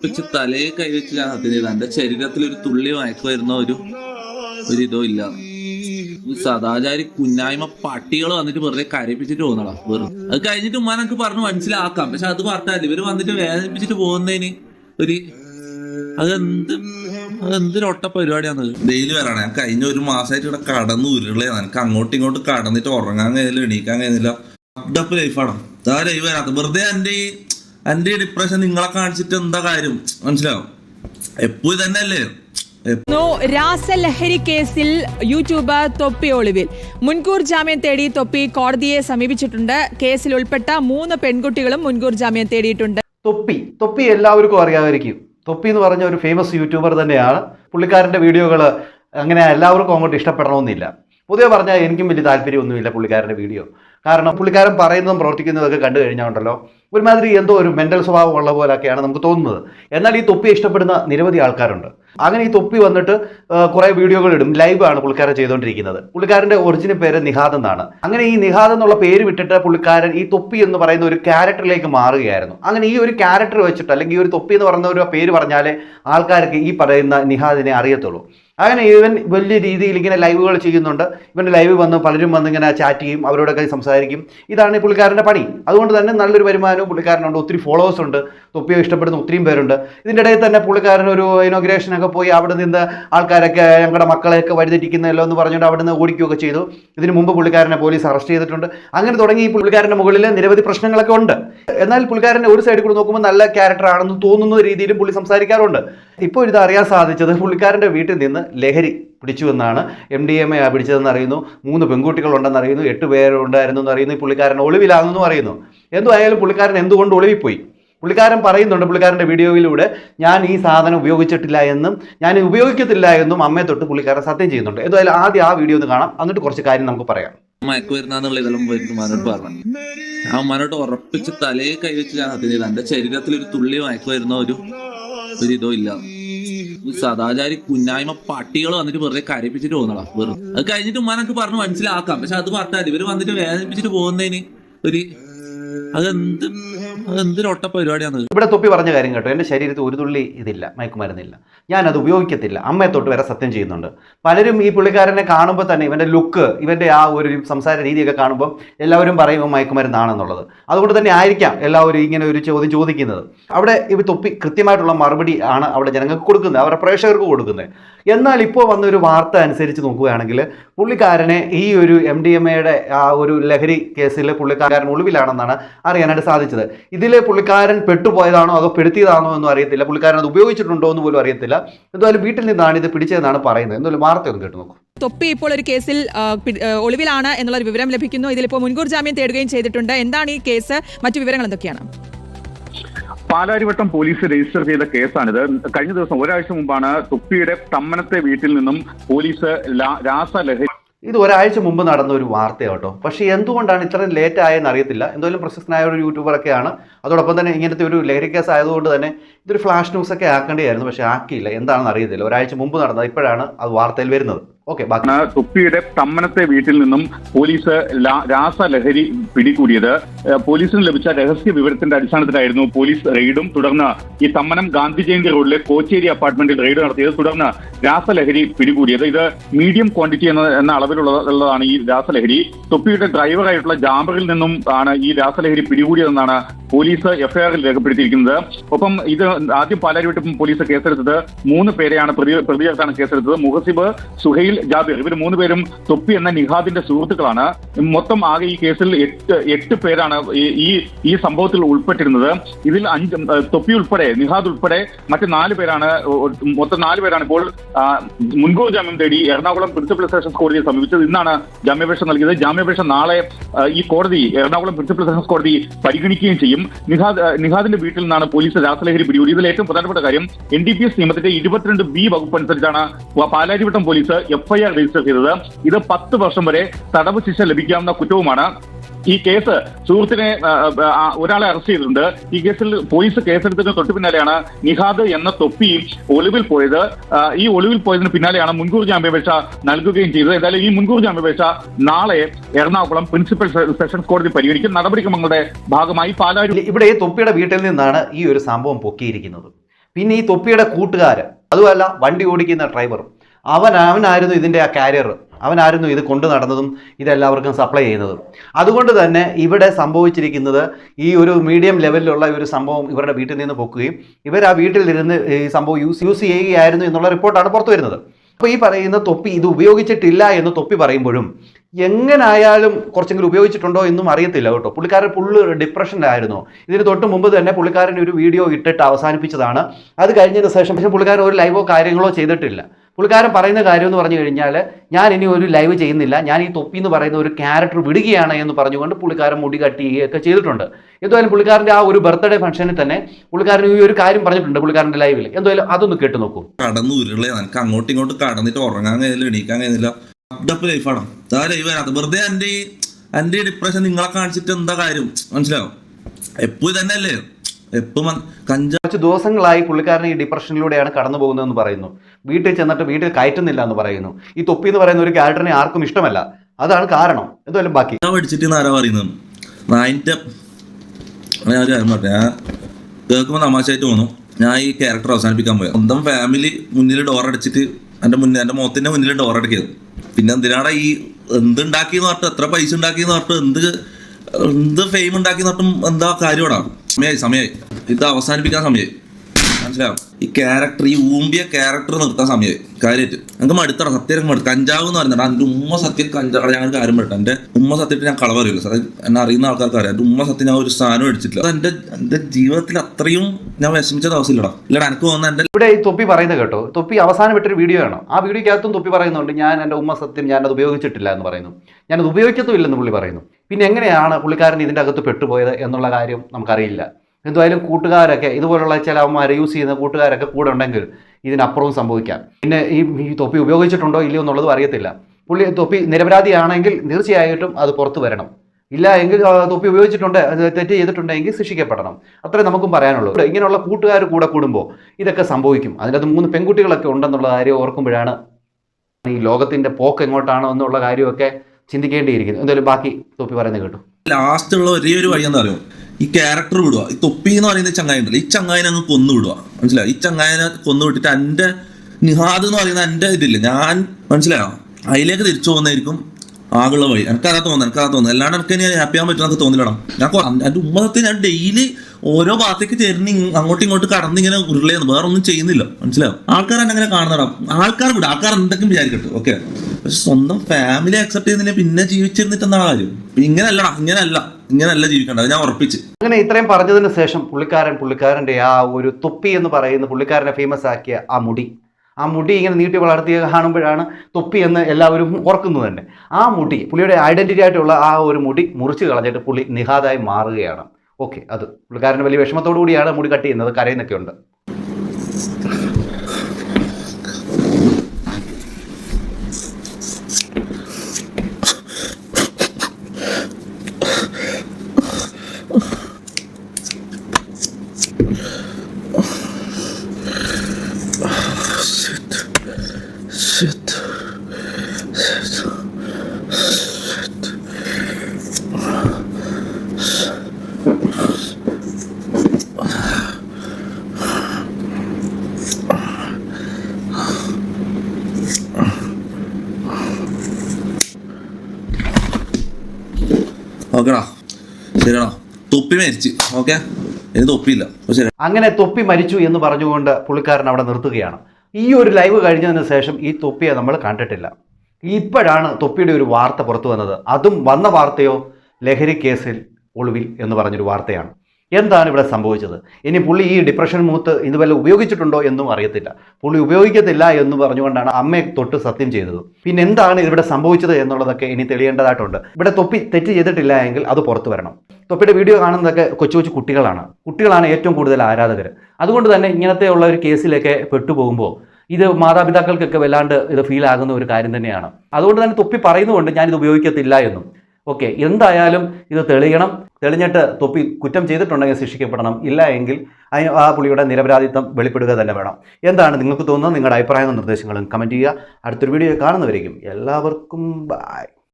ഉറപ്പിച്ച് തലയെ കൈവച്ച് ഞാൻ സത്യം എന്റെ ശരീരത്തിൽ ഒരു തുള്ളി മയക്ക് വരുന്ന ഒരു ഒരു ഇതോ ഇല്ല. സദാചാരി കുഞ്ഞായ്മ പട്ടികൾ വന്നിട്ട് വെറുതെ കരയിപ്പിച്ചിട്ട് പോകുന്നടാ വെറും. അത് കഴിഞ്ഞിട്ട് ഉമ്മാൻ എനിക്ക് പറഞ്ഞു മനസ്സിലാക്കാം. പക്ഷെ അത് പറഞ്ഞാൽ ഇവർ വന്നിട്ട് വേദനിപ്പിച്ചിട്ട് പോകുന്നതിന് ഒരു അതെന്ത് അതെന്തൊരു ഒട്ട പരിപാടിയാണ് ഡെയിലി വരാണ് ഞാൻ കഴിഞ്ഞ ഒരു മാസമായിട്ട് ഇവിടെ കടന്ന് ഉരുളയാണ്. എനിക്ക് അങ്ങോട്ടും ഇങ്ങോട്ടും കടന്നിട്ട് ഉറങ്ങാൻ കഴിയില്ല എണീക്കാൻ കഴിയുന്നില്ല അപ്ഡപ്പ് ലൈഫാണ് അതാ ലൈഫ് വരാത്ത വെറുതെ എന്റെ ഈ എന്റെ ഈ ഡിപ്രഷൻ നിങ്ങളെ കാണിച്ചിട്ട് എന്താ കാര്യം? മനസ്സിലാവും എപ്പോഴും തന്നെ അല്ലേ? രാസലഹരി കേസിൽ യൂട്യൂബർ തൊപ്പി ഒളിവിൽ. മുൻകൂർ ജാമ്യം തേടി തൊപ്പി കോടതിയെ സമീപിച്ചിട്ടുണ്ട്. കേസിൽ ഉൾപ്പെട്ട മൂന്ന് പെൺകുട്ടികളും മുൻകൂർ ജാമ്യം തേടിയിട്ടുണ്ട്. തൊപ്പി. തൊപ്പി എല്ലാവർക്കും അറിയാമായിരിക്കും. തൊപ്പി എന്ന് പറഞ്ഞ ഒരു ഫേമസ് യൂട്യൂബർ തന്നെയാണ്. പുള്ളിക്കാരന്റെ വീഡിയോകൾ അങ്ങനെ എല്ലാവർക്കും അങ്ങോട്ട് ഇഷ്ടപ്പെടണമെന്നില്ല. പൊതുവെ പറഞ്ഞാൽ എനിക്കും വലിയ താല്പര്യമൊന്നുമില്ല പുള്ളിക്കാരന്റെ വീഡിയോ. കാരണം പുള്ളിക്കാരൻ പറയുന്നതും പ്രവർത്തിക്കുന്നതൊക്കെ കണ്ടു കഴിഞ്ഞാൽ ഉണ്ടല്ലോ. ഒരുമാതിരി എന്തോ ഒരു മെന്റൽ സ്വഭാവം ഉള്ള പോലൊക്കെയാണ് നമുക്ക് തോന്നുന്നത്. എന്നാൽ ഈ തൊപ്പി ഇഷ്ടപ്പെടുന്ന നിരവധി ആൾക്കാരുണ്ട്. അങ്ങനെ ഈ തൊപ്പി വന്നിട്ട് കുറേ വീഡിയോകൾ ഇടും. ലൈവാണ് പുള്ളിക്കാരൻ ചെയ്തുകൊണ്ടിരിക്കുന്നത്. പുള്ളിക്കാരന്റെ ഒറിജിനൽ പേര് നിഹാദ് എന്നാണ്. അങ്ങനെ ഈ നിഹാദ് എന്നുള്ള പേര് വിട്ടിട്ട് പുള്ളിക്കാരൻ ഈ തൊപ്പി എന്ന് പറയുന്ന ഒരു ക്യാരക്ടറിലേക്ക് മാറുകയായിരുന്നു. അങ്ങനെ ഈ ഒരു ക്യാരക്ടർ വെച്ചിട്ട് അല്ലെങ്കിൽ ഈ ഒരു തൊപ്പി എന്ന് പറയുന്ന ഒരു പേര് പറഞ്ഞാലേ ആൾക്കാർക്ക് ഈ പറയുന്ന നിഹാദിനെ അറിയത്തുള്ളൂ. അങ്ങനെ ഇവൻ വലിയ രീതിയിൽ ഇങ്ങനെ ലൈവുകൾ ചെയ്യുന്നുണ്ട്. ഇവന്റെ ലൈവ് വന്ന് പലരും വന്ന് ഇങ്ങനെ ചാറ്റ് ചെയ്യും അവരോടൊക്കെ സംസാരിക്കും. ഇതാണ് പുള്ളിക്കാരന്റെ പണി. അതുകൊണ്ട് തന്നെ നല്ലൊരു വരുമാനവും പുള്ളിക്കാരനുണ്ട്. ഒത്തിരി ഫോളോവേഴ്സ് ഉണ്ട്. തൊപ്പിയെ ഇഷ്ടപ്പെടുന്ന ഒത്തിരിയും പേരുണ്ട്. ഇതിന്റെ ഇടയിൽ തന്നെ പുള്ളിക്കാരൻ ഒരു ഇനോഗ്രേഷനൊക്കെ പോയി അവിടെ നിന്ന് ആൾക്കാരൊക്കെ ഞങ്ങളുടെ മക്കളെയൊക്കെ വഴിതെറ്റിക്കുന്നല്ലോ എന്ന് പറഞ്ഞുകൊണ്ട് അവിടെ നിന്ന് ഓടിക്കുകയൊക്കെ ചെയ്തു. ഇതിന് മുമ്പ് പുള്ളിക്കാരനെ പോലീസ് അറസ്റ്റ് ചെയ്തിട്ടുണ്ട്. അങ്ങനെ തുടങ്ങി ഈ പുള്ളിക്കാരന്റെ മുകളിൽ നിരവധി പ്രശ്നങ്ങളൊക്കെ ഉണ്ട്. എന്നാൽ പുള്ളിക്കാരന്റെ ഒരു സൈഡിൽ കൂടെ നോക്കുമ്പോൾ നല്ല ക്യാരക്ടറാണെന്ന് തോന്നുന്ന രീതിയിലും പുള്ളി സംസാരിക്കാറുണ്ട്. ഇപ്പോൾ ഇത് അറിയാൻ സാധിച്ചത് പുള്ളിക്കാരന്റെ വീട്ടിൽ നിന്ന് ലഹരി പിടിച്ചു എന്നാണ് എം ഡി എം എ പിടിച്ചതെന്ന് അറിയുന്നു. മൂന്ന് പെൺകുട്ടികളുണ്ടെന്ന് അറിയുന്നു. എട്ട് പേരുണ്ടായിരുന്നു എന്ന് അറിയുന്നു. ഈ പുള്ളിക്കാരൻ ഒളിവിലാണെന്നും അറിയുന്നു. എന്തുമായാലും പുള്ളിക്കാരൻ എന്തുകൊണ്ട് ഒളിവിപ്പോയി? പുള്ളിക്കാരൻ പറയുന്നുണ്ട് പുള്ളിക്കാരന്റെ വീഡിയോയിലൂടെ ഞാൻ ഈ സാധനം ഉപയോഗിച്ചിട്ടില്ല എന്നും ഞാൻ ഉപയോഗിക്കത്തില്ല എന്നും അമ്മയെ തൊട്ട് പുള്ളിക്കാരൻ സത്യം ചെയ്യുന്നുണ്ട്. എന്തായാലും ആദ്യം ആ വീഡിയോ ഒന്ന് കാണാം. എന്നിട്ട് കുറച്ച് കാര്യം നമുക്ക് പറയാം. മയക്ക് വരുന്നുള്ള ഇതെല്ലാം പോയിട്ട് മനോട്ട് പറഞ്ഞു. ഞാൻ മനോട്ട് ഉറപ്പിച്ച് തലയെ കൈവച്ച് ഞാൻ സത്യം ചെയ്ത ശരീരത്തിൽ ഒരു തുള്ളി മയക്ക് വരുന്ന ഒരു ഒരു ഇതോ ഇല്ല. സദാചാരി കുന്നായ്മ പട്ടികൾ വന്നിട്ട് വെറുതെ കരയിപ്പിച്ചിട്ട് പോകുന്നടാ വെറുതെ അത് കഴിഞ്ഞിട്ട് ഉമ്മാനൊക്കെ പറഞ്ഞു മനസ്സിലാക്കാം. പക്ഷെ അത് പറഞ്ഞാൽ ഇവർ വന്നിട്ട് വേദനിപ്പിച്ചിട്ട് പോകുന്നതിന് ഒരു ഇവിടെ തൊപ്പി പറഞ്ഞ കാര്യം കേട്ടോ. എന്റെ ശരീരത്തിൽ ഒരു തുള്ളി ഇതില്ല മയക്കുമരുന്നില്ല. ഞാൻ അത് ഉപയോഗിക്കത്തില്ല. അമ്മയെ തൊട്ട് വരെ സത്യം ചെയ്യുന്നുണ്ട്. പലരും ഈ പുള്ളിക്കാരനെ കാണുമ്പോൾ തന്നെ ഇവന്റെ ലുക്ക് ഇവന്റെ ആ ഒരു സംസാര രീതിയൊക്കെ കാണുമ്പോൾ എല്ലാവരും പറയും മയക്കുമരുന്നാണെന്നുള്ളത്. അതുകൊണ്ട് തന്നെ ആയിരിക്കാം എല്ലാവരും ഇങ്ങനെ ഒരു ചോദ്യം ചോദിക്കുന്നത്. അവിടെ ഈ തൊപ്പി കൃത്യമായിട്ടുള്ള മറുപടി ആണ് അവിടെ ജനങ്ങൾക്ക് കൊടുക്കുന്നത്. അവരുടെ പ്രേക്ഷകർക്ക് കൊടുക്കുന്നത്. എന്നാൽ ഇപ്പോൾ വന്ന ഒരു വാർത്ത അനുസരിച്ച് നോക്കുകയാണെങ്കിൽ പുള്ളിക്കാരനെ ഈ ഒരു എം ഡി എം എയുടെ ആ ഒരു ലഹരി കേസിൽ പുള്ളിക്കാരൻ ഒളിവിലാണെന്നാണ് അറിയാനായിട്ട് സാധിച്ചത്. ഇതിൽ പുള്ളിക്കാരൻ പെട്ടുപോയതാണോ അതോ പെടുത്തിയതാണോ എന്നും അറിയത്തില്ല. പുള്ളിക്കാരൻ അത് ഉപയോഗിച്ചിട്ടുണ്ടോ എന്ന് പോലും അറിയത്തില്ല. എന്തായാലും വീട്ടിൽ നിന്നാണ് ഇത് പിടിച്ചതെന്നാണ് പറയുന്നത്. എന്തായാലും വാർത്ത ഒന്ന് കേട്ട് നോക്കൂ. തൊപ്പി ഇപ്പോൾ ഒരു കേസിൽ ഒളിവിലാണ് എന്നുള്ള വിവരം ലഭിക്കുന്നു. ഇതിലിപ്പോൾ മുൻകൂർ ജാമ്യം തേടുകയും ചെയ്തിട്ടുണ്ട്. എന്താണ് ഈ കേസ്? മറ്റു വിവരങ്ങൾ എന്തൊക്കെയാണ്? പാലാരിവട്ടം പോലീസ് രജിസ്റ്റർ ചെയ്ത കേസാണിത്. കഴിഞ്ഞ ദിവസം ഒരാഴ്ച മുമ്പാണ് തുപ്പിയുടെ തമ്മനത്തെ വീട്ടിൽ നിന്നും പോലീസ് രാസലഹരി ഇത് ഒരാഴ്ച മുമ്പ് നടന്ന ഒരു വാർത്തയാണ് കേട്ടോ. പക്ഷേ എന്തുകൊണ്ടാണ് ഇത്രയും ലേറ്റ് ആയെന്ന് അറിയത്തില്ല. എന്തായാലും പ്രശസ്തനായ ഒരു യൂട്യൂബറൊക്കെയാണ് അതോടൊപ്പം തന്നെ ഇങ്ങനത്തെ ഒരു ലഹരി കേസ് ആയതുകൊണ്ട് തന്നെ ഇതൊരു ഫ്ലാഷ് ന്യൂസ് ഒക്കെ ആക്കേണ്ടിയായിരുന്നു പക്ഷേ ആക്കിയില്ല. എന്താണെന്ന് അറിയത്തില്ല. ഒരാഴ്ച മുമ്പ് നടന്നത് ഇപ്പോഴാണ് അത് വാർത്തയിൽ വരുന്നത്. ഓക്കെ തുപ്പിയുടെ തമ്മനത്തെ വീട്ടിൽ നിന്നും പോലീസ് രാസലഹരി പിടികൂടിയത്. പോലീസിന് ലഭിച്ച രഹസ്യ വിവരത്തിന്റെ അടിസ്ഥാനത്തിലായിരുന്നു പോലീസ് റെയ്ഡും. തുടർന്ന് ഈ തമ്മനം ഗാന്ധി ജയന്തി റോഡിലെ കോച്ചേരി അപ്പാർട്ട്മെന്റിൽ റെയ്ഡ് നടത്തിയത്. തുടർന്ന് രാസലഹരി പിടികൂടിയത്. ഇത് മീഡിയം ക്വാണ്ടിറ്റി എന്ന എന്ന അളവിലുള്ളതാണ് ഈ രാസലഹരി. തൊപ്പിയുടെ ഡ്രൈവറായിട്ടുള്ള ജാമ്പറിൽ നിന്നും ആണ് ഈ രാസലഹരി പിടികൂടിയതെന്നാണ് പോലീസ് എഫ്ഐആറിൽ രേഖപ്പെടുത്തിയിരിക്കുന്നത്. ഒപ്പം ഇത് ആദ്യം പാലാരിവട്ടം പോലീസ് കേസെടുത്തത് മൂന്ന് പേരെയാണ് പ്രതി പ്രതികർത്താണ് കേസെടുത്തത്. മുഹസിബ് സുഹൈൽ ജാബിർ. ഇവർ മൂന്ന് പേരും തൊപ്പി എന്ന നിഹാദിന്റെ സുഹൃത്തുക്കളാണ്. മൊത്തം ആകെ ഈ കേസിൽ എട്ട് എട്ട് പേരാണ് ഈ- ഈ സംഭവത്തിൽ ഉൾപ്പെട്ടിരുന്നത്. ഇതിൽ അഞ്ച് തൊപ്പി ഉൾപ്പെടെ നിഹാദ് ഉൾപ്പെടെ മറ്റ് നാല് പേരാണ് മൊത്തം നാല് പേരാണ് ഇപ്പോൾ മുൻകൂർ ജാമ്യം തേടി എറണാകുളം പ്രിൻസിപ്പൽ സെഷൻസ് കോടതിയെ സമീപിച്ചത്. ഇന്നാണ് ജാമ്യാപേക്ഷ നൽകിയത്. ജാമ്യാപേക്ഷ നാളെ ഈ കോടതി എറണാകുളം പ്രിൻസിപ്പൽ സെഷൻസ് കോടതി പരിഗണിക്കുകയും ചെയ്യും. നിഹാദ് നിഹാദിന്റെ വീട്ടിൽ നിന്നാണ് പോലീസ് രാസലഹരി പിടികൂടി. ഇതിൽ ഏറ്റവും പ്രധാനപ്പെട്ട കാര്യം എൻ ഡി പി എസ് നിയമത്തിന്റെ ഇരുപത്തിരണ്ട് ബി വകുപ്പ് അനുസരിച്ചാണ് പാലാരിവട്ടം പോലീസ് എഫ്ഐആർ രജിസ്റ്റർ ചെയ്തത്. ഇത് പത്ത് വർഷം വരെ തടവ് ശിക്ഷ ലഭിക്കാവുന്ന കുറ്റവുമാണ്. ഈ കേസ് സുഹൃത്തിനെ ഒരാളെ അറസ്റ്റ് ചെയ്തിട്ടുണ്ട്. ഈ കേസിൽ പോലീസ് കേസെടുത്തതിന് തൊട്ടു പിന്നാലെയാണ് നിഹാദ് എന്ന തൊപ്പി ഒളിവിൽ പോയത്. ഈ ഒളിവിൽ പോയതിന് പിന്നാലെയാണ് മുൻകൂർ ജാമ്യാപേക്ഷ നൽകുകയും ചെയ്തത്. എന്തായാലും ഈ മുൻകൂർ ജാമ്യാപേക്ഷ നാളെ എറണാകുളം പ്രിൻസിപ്പൽ സെഷൻസ് കോടതി പരിഗണിക്കും. നടപടിക്രമങ്ങളുടെ ഭാഗമായി പാലാരി ഇവിടെ തൊപ്പിയുടെ വീട്ടിൽ നിന്നാണ് ഈ ഒരു സംഭവം പൊക്കിയിരിക്കുന്നത്. പിന്നെ ഈ തൊപ്പിയുടെ കൂട്ടുകാരൻ അതുമല്ല വണ്ടി ഓടിക്കുന്ന ഡ്രൈവറും. അവൻ അവനായിരുന്നു ഇതിന്റെ ആ കാരിയർ അവനായിരുന്നു ഇത് കൊണ്ടു നടന്നതും ഇതെല്ലാവർക്കും സപ്ലൈ ചെയ്യുന്നതും. അതുകൊണ്ട് തന്നെ ഇവിടെ സംഭവിച്ചിരിക്കുന്നത് ഈ ഒരു മീഡിയം ലെവലിലുള്ള ഒരു സംഭവം ഇവരുടെ വീട്ടിൽ നിന്ന് പൊക്കുകയും ഇവർ ആ വീട്ടിലിരുന്ന് ഈ സംഭവം യൂസ് യൂസ് ചെയ്യുകയായിരുന്നു എന്നുള്ള റിപ്പോർട്ടാണ് പുറത്തു വരുന്നത്. അപ്പോൾ ഈ പറയുന്ന തൊപ്പി ഇത് ഉപയോഗിച്ചിട്ടില്ല എന്ന് തൊപ്പി പറയുമ്പോഴും എങ്ങനായാലും കുറച്ചെങ്കിലും ഉപയോഗിച്ചിട്ടുണ്ടോ എന്നും അറിയത്തില്ല കേട്ടോ. പുള്ളിക്കാരൻ ഫുള്ള് ഡിപ്രഷനിലായിരുന്നു ഇതിന് തൊട്ട് മുമ്പ് തന്നെ പുള്ളിക്കാരൻ ഒരു വീഡിയോ ഇട്ടിട്ട് അവസാനിപ്പിച്ചതാണ്. അത് കഴിഞ്ഞതിന് ശേഷം പക്ഷേ പുള്ളിക്കാരൻ ഒരു ലൈവോ കാര്യങ്ങളോ ചെയ്തിട്ടില്ല. പുള്ളിക്കാരൻ പറയുന്ന കാര്യം എന്ന് പറഞ്ഞു കഴിഞ്ഞാൽ ഞാൻ ഇനി ഒരു ലൈവ് ചെയ്യുന്നില്ല. ഞാൻ ഈ തൊപ്പി എന്ന് പറയുന്ന ഒരു ക്യാരക്ടർ വിടുകയാണ് എന്ന് പറഞ്ഞുകൊണ്ട് പുള്ളിക്കാരൻ മുടി കട്ടിയൊക്കെ ചെയ്തിട്ടുണ്ട്. എന്തായാലും പുള്ളിക്കാരന്റെ ആ ഒരു ബർത്ത്ഡേ ഫംഗ്ഷനിൽ തന്നെ പുള്ളിക്കാരൻ ഈ ഒരു കാര്യം പറഞ്ഞിട്ടുണ്ട് പുള്ളിക്കാരന്റെ ലൈവിൽ എന്തായാലും അതൊന്ന് കേട്ട് നോക്കൂ. കടന്നു ഉരുളേ നിനക്ക് അങ്ങോട്ടും ഇങ്ങോട്ടും കടന്നിട്ട് ഉറങ്ങാൻ കഴിയില്ല എണീക്കാൻ കഴിയുന്നില്ല ലൈഫാണ് വെറുതെ എന്റെ എന്റെ ഡിപ്രഷൻ നിങ്ങളെ കാണിച്ചിട്ട് എന്താ കാര്യം? മനസ്സിലാവും എപ്പോഴും തന്നെ അല്ലേ എപ്പം കഞ്ച കുറച്ച് ദിവസങ്ങളായി പുള്ളിക്കാരൻ ഈ ഡിപ്രഷനിലൂടെയാണ് കടന്നു പോകുന്നതെന്ന് പറയുന്നു. വീട്ടിൽ ചെന്നിട്ട് വീട്ടിൽ കയറ്റുന്നില്ല എന്ന് പറയുന്നു. ഈ തൊപ്പി എന്ന് പറയുന്ന ഒരു ക്യാരക്ടറിനെ ആർക്കും ഇഷ്ടമല്ല. അതാണ് കാരണം. എന്തായാലും ബാക്കി. ഞാൻ പഠിച്ചിട്ട് ആരാ പറയുന്നത്? നായിന്റെ ഞാൻ കേൾക്കുമ്പോൾ തമാശയായിട്ട് തോന്നും. ഞാൻ ഈ ക്യാരക്ടർ അവസാനിപ്പിക്കാൻ പോയത് സ്വന്തം ഫാമിലി മുന്നിൽ ഡോർ അടിച്ചിട്ട് എന്റെ മുന്നിൽ എന്റെ മുഖത്തിന്റെ മുന്നിൽ ഡോർ അടക്കിയത്. പിന്നെ എന്തിനാടാ ഈ എന്തുണ്ടാക്കിയെന്ന് പറഞ്ഞിട്ട് എത്ര പൈസ ഉണ്ടാക്കിയെന്ന് പറഞ്ഞിട്ട് എന്ത് എന്ത് ഫെയിം ഉണ്ടാക്കിയെന്ന് പറഞ്ഞിട്ടും എന്താ കാര്യമാടാ? സമയമായി സമയമായി ഇത് അവസാനിപ്പിക്കാൻ സമയമായി മനസ്സിലാവും ഈ ക്യാരക്ടർ ഈ ഊമ്പിയ ക്യാരക്ടർ നിർത്താൻ സമയമായി. കാര്യമായിട്ട് ഞങ്ങൾക്ക് മടുത്തട സത്യം മടുത്ത് കഞ്ചാവ് എന്ന് പറയുന്നത് എന്റെ ഉമ്മ സത്യം കഞ്ചാവ് ഞങ്ങൾ കാര്യം പറയട്ടെ. എന്റെ ഉമ്മ സത്യത്തിൽ ഞാൻ കളവ് അറിയില്ല. സാർ എന്നെ അറിയുന്ന ആൾക്കാർക്ക് അറിയാം എന്റെ ഉമ്മ സത്യം ഞാൻ ഒരു സ്ഥാനം അടിച്ചിട്ടില്ല അത് എന്റെ എന്റെ ജീവിതത്തിൽ അത്രയും ഞാൻ വിഷമിച്ച ദിവസമില്ലടാ. ഇല്ലടാ എനിക്ക് തോന്നുന്ന എന്റെ ഇവിടെ ഈ തൊപ്പി പറയുന്നത് കേട്ടോ. തൊപ്പി അവസാനം വിട്ടൊരു വീഡിയോ ആണ് ആ വീഡിയോക്കകത്തും തൊപ്പി പറയുന്നുണ്ട് ഞാൻ എന്റെ ഉമ്മ സത്യം ഞാൻ അത് ഉപയോഗിച്ചിട്ടില്ല എന്ന് പറയുന്നു. ഞാനത് ഉപയോഗിക്കത്തുമില്ലെന്ന് പുള്ളി പറയുന്നു. പിന്നെ എങ്ങനെയാണ് പുള്ളിക്കാരൻ ഇതിന്റെ അകത്ത് പെട്ടുപോയത് എന്നുള്ള കാര്യം നമുക്കറിയില്ല. എന്തായാലും കൂട്ടുകാരൊക്കെ ഇതുപോലുള്ള ചില അവന്മാരെ യൂസ് ചെയ്യുന്ന കൂട്ടുകാരൊക്കെ കൂടെ ഉണ്ടെങ്കിൽ ഇതിനപ്പുറവും സംഭവിക്കാം. പിന്നെ ഈ ഈ തൊപ്പി ഉപയോഗിച്ചിട്ടുണ്ടോ ഇല്ലയോ എന്നുള്ളതും അറിയത്തില്ല. പുള്ളി തൊപ്പി നിരപരാധിയാണെങ്കിൽ തീർച്ചയായിട്ടും അത് പുറത്തു വരണം. ഇല്ല എങ്കിൽ തൊപ്പി ഉപയോഗിച്ചിട്ടുണ്ട് തെറ്റ് ചെയ്തിട്ടുണ്ടെങ്കിൽ ശിക്ഷിക്കപ്പെടണം. അത്രേ നമുക്കും പറയാനുള്ളൂ. ഇങ്ങനെയുള്ള കൂട്ടുകാർ കൂടെ കൂടുമ്പോൾ ഇതൊക്കെ സംഭവിക്കും. അതിനകത്ത് മൂന്ന് പെൺകുട്ടികളൊക്കെ ഉണ്ടെന്നുള്ള കാര്യം ഓർക്കുമ്പോഴാണ് ഈ ലോകത്തിന്റെ പോക്ക് എങ്ങോട്ടാണോ എന്നുള്ള കാര്യമൊക്കെ ചിന്തിക്കേണ്ടിയിരിക്കുന്നു എന്തായാലും ബാക്കി തൊപ്പി പറയുന്നത് കേട്ടു. ലാസ്റ്റ് ഉള്ള ഒരേ ഒരു വഴി എന്താ പറയുക ഈ ക്യാരക്ടർ വിടുക. ഈ തൊപ്പി എന്ന് പറയുന്ന ചങ്ങായി ഉണ്ടല്ലോ. ഈ ചങ്ങായിനെ അങ്ങ് കൊന്നു വിടുക. മനസ്സിലായോ? ഈ ചങ്ങായിനെ കൊന്നു വിട്ടിട്ട് എന്റെ നിഹാദ് എന്ന് പറയുന്ന എന്റെ ഇതില്ല ഞാൻ മനസ്സിലായോ? അതിലേക്ക് തിരിച്ചു പോകുന്നതായിരിക്കും ആകുള്ള വഴി. എനിക്കതാ തോന്നുന്നത് എനിക്കതാ തോന്നുന്നത്. അല്ലാണ്ട് എനിക്ക് ഹാപ്പി ആകാൻ പറ്റുമെന്നൊക്കെ തോന്നില്ലടാ. ഞാൻ എന്റെ ഉമ്മത്തെ ഞാൻ ഡെയിലി ഓരോ ഭാഗത്തേക്ക് ചേർന്ന് ഇങ് അങ്ങോട്ടും ഇങ്ങോട്ടും കടന്ന് ഇങ്ങനെ ഉരുളയുന്നു വേറെ ഒന്നും ചെയ്യുന്നില്ല. മനസ്സിലാവും ആൾക്കാർ അങ്ങനെ കാണുന്നടാ ആൾക്കാർ വിടും ആൾക്കാർ എന്തൊക്കെയും വിചാരിക്കട്ടെ ഓക്കെ പക്ഷെ സ്വന്തം ഫാമിലി അക്സെപ്റ്റ് ചെയ്യുന്നില്ല പിന്നെ ജീവിച്ചിരുന്നിട്ട് എന്താ കാര്യം? ഇങ്ങനല്ല ഇങ്ങനല്ല ഇങ്ങനല്ല ജീവിക്കേണ്ടത്. ഞാൻ ഉറപ്പിച്ച്. അങ്ങനെ ഇത്രയും പറഞ്ഞതിന് ശേഷം പുള്ളിക്കാരൻ പുള്ളിക്കാരന്റെ ആ ഒരു തൊപ്പി എന്ന് പറയുന്ന പുള്ളിക്കാരനെ ഫേമസ് ആക്കിയ ആ മുടി. ആ മുടി ഇങ്ങനെ നീട്ടി വളർത്തി കാണുമ്പോഴാണ് തൊപ്പി എന്ന് എല്ലാവരും ഓർക്കുന്നത് തന്നെ. ആ മുടി പുള്ളിയുടെ ഐഡന്റിറ്റി ആയിട്ടുള്ള ആ ഒരു മുടി മുറിച്ച് കളഞ്ഞിട്ട് പുള്ളി നിഹാദായി മാറുകയാണ്. ഓക്കെ അത്. പുള്ളിക്കാരന് വലിയ വിഷമത്തോടു കൂടിയാണ് മുടി കട്ട് ചെയ്യുന്നത് കരയുന്നൊക്കെ ഉണ്ട്. മരിച്ച്. ഓക്കെ? തൊപ്പിയില്ല. പക്ഷേ അങ്ങനെ തൊപ്പി മരിച്ചു എന്ന് പറഞ്ഞുകൊണ്ട് പുള്ളിക്കാരൻ അവിടെ നിർത്തുകയാണ്. ഈ ഒരു ലൈവ് കഴിഞ്ഞതിന് ശേഷം ഈ തൊപ്പിയെ നമ്മൾ കണ്ടിട്ടില്ല. ഇപ്പോഴാണ് തൊപ്പിയുടെ ഒരു വാർത്ത പുറത്തു വന്നത്. അതും വന്ന വാർത്തയോ? ലഹരി കേസിൽ ഒളിവിൽ എന്ന് പറഞ്ഞൊരു വാർത്തയാണ്. എന്താണ് ഇവിടെ സംഭവിച്ചത്? ഇനി പുള്ളി ഈ ഡിപ്രഷൻ മൂത്ത് ഇത് വല്ല ഉപയോഗിച്ചിട്ടുണ്ടോ എന്നും അറിയത്തില്ല. പുള്ളി ഉപയോഗിക്കത്തില്ല എന്ന് പറഞ്ഞുകൊണ്ടാണ് അമ്മയെ തൊട്ട് സത്യം ചെയ്തത്. പിന്നെ എന്താണ് ഇവിടെ സംഭവിച്ചത് എന്നുള്ളതൊക്കെ ഇനി തെളിയേണ്ടതായിട്ടുണ്ട്. ഇവിടെ തൊപ്പി തെറ്റ് ചെയ്തിട്ടില്ല എങ്കിൽ അത് പുറത്തു വരണം. തൊപ്പിയുടെ വീഡിയോ കാണുന്നതൊക്കെ കൊച്ചു കൊച്ചു കുട്ടികളാണ്. കുട്ടികളാണ് ഏറ്റവും കൂടുതൽ ആരാധകർ അതുകൊണ്ട് തന്നെ ഇങ്ങനത്തെ ഉള്ള ഒരു കേസിലൊക്കെ പെട്ടുപോകുമ്പോൾ ഇത് മാതാപിതാക്കൾക്കൊക്കെ വല്ലാണ്ട് ഇത് ഫീൽ ആകുന്ന ഒരു കാര്യം തന്നെയാണ്. അതുകൊണ്ട് തന്നെ തൊപ്പി പറയുന്നുകൊണ്ട് ഞാനിത് ഉപയോഗിക്കത്തില്ല എന്നും. ഓക്കെ എന്തായാലും ഇത് തെളിയണം. തെളിഞ്ഞിട്ട് തൊപ്പി കുറ്റം ചെയ്തിട്ടുണ്ടെങ്കിൽ ശിക്ഷിക്കപ്പെടണം. ഇല്ല എങ്കിൽ അതിന് ആ പുള്ളിയുടെ നിരപരാധിത്വം വെളിപ്പെടുക തന്നെ വേണം. എന്താണ് നിങ്ങൾക്ക് തോന്നുന്നത്? നിങ്ങളുടെ അഭിപ്രായങ്ങളും നിർദ്ദേശങ്ങളും കമന്റ് ചെയ്യുക. അടുത്തൊരു വീഡിയോ കാണുന്നവരേക്കും എല്ലാവർക്കും ബൈ